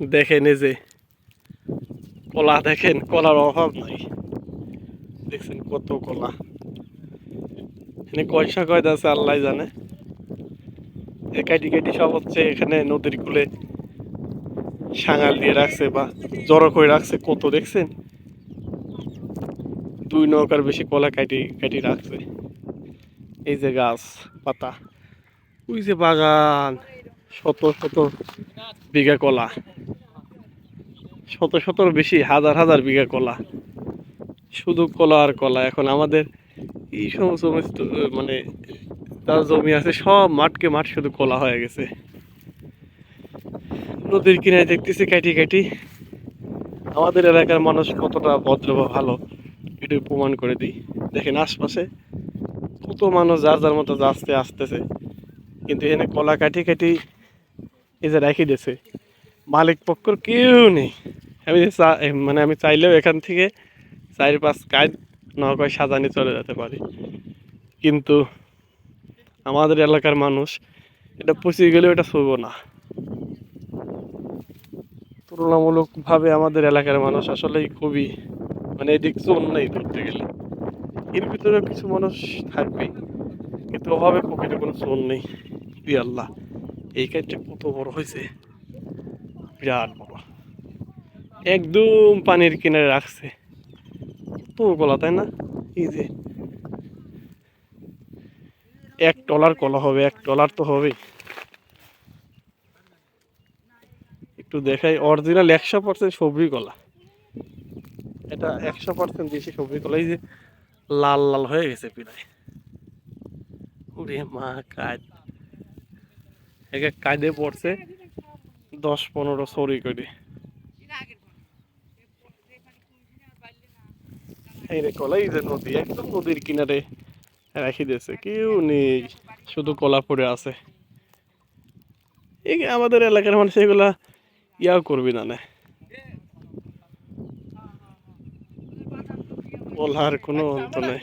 দেখেন এই যে, কলা দেখেন, কলার অভাব নাই। দেখছেন কত কলা। এখানে কয়সা কয়দা আছে, আল্লাহ জানে। কাটি কাটি সব হচ্ছে এখানে নদীর কূলে সাঙাল দিয়ে রাখছে বা জড়ো করে রাখছে কত, দেখছেন? দুই নৌকার বেশি কলা কাটি কাটি রাখছে। এই যে গাছ, পাতা। ওই যে বাগান। শত শত বিঘা কলা। শত শতর বেশি, হাজার হাজার বিঘা কলা। শুধু কলা আর কলা, এখন আমাদের এই সমস্ত মানে তার জমি আছে, সব মাঠকে মাঠ শুধু কলা হয়ে গেছে। নদীর কিনারে দেখতেছি কাটি কাটি। আমাদের এলাকার মানুষ কতটা ভদ্র বা ভালো, এটা প্রমাণ করে দিই। দেখেন আশপাশে কত মানুষ যার যার মতো যাচ্ছে, আসতেছে। কিন্তু এখানে কলা কাটি কাটি এই যে রেখে দিয়েছে। মালিক পক্ষর কেউ নেই। আমি মানে আমি চাইলেও এখান থেকে চার পাঁচ কাজ নৌকায় সাজানি চলে যেতে পারি। কিন্তু আমাদের এলাকার মানুষ এটা পচে গেলেও এটা শুভ না। তুলনামূলকভাবে আমাদের এলাকার মানুষ আসলেই খুবই মানে এদিক নেই ধরতে গেলে। এর ভিতরে কিছু মানুষ থাকবেই, কিন্তু অভাবে প্রকৃতি কোনো চোর নেই। আল্লাহ। এই কাজটা কত বড় হয়েছে? বিরাট বড়। একদম পানির কিনারে রাখছে। তো কলা তাই না? এই যে। এক টলার কলা হবে, এক টলার তো হবেই। একটু দেখাই অরিজিনাল একশো পার্সেন্ট সবরি কলা। এটা একশো পার্সেন্ট বেশি কলা। এই যে লাল লাল হয়ে গেছে প্রায়। ওরে মা কাজ এক এক পড়ছে দশ পনেরো, সরি করে। এই যে নদী, একদম নদীর কিনারে কেউ নেই, শুধু আছে। এই আমাদের এলাকার মানুষ এগুলা ইয়াও করবি না না। বলার কোনো অন্ত নেই।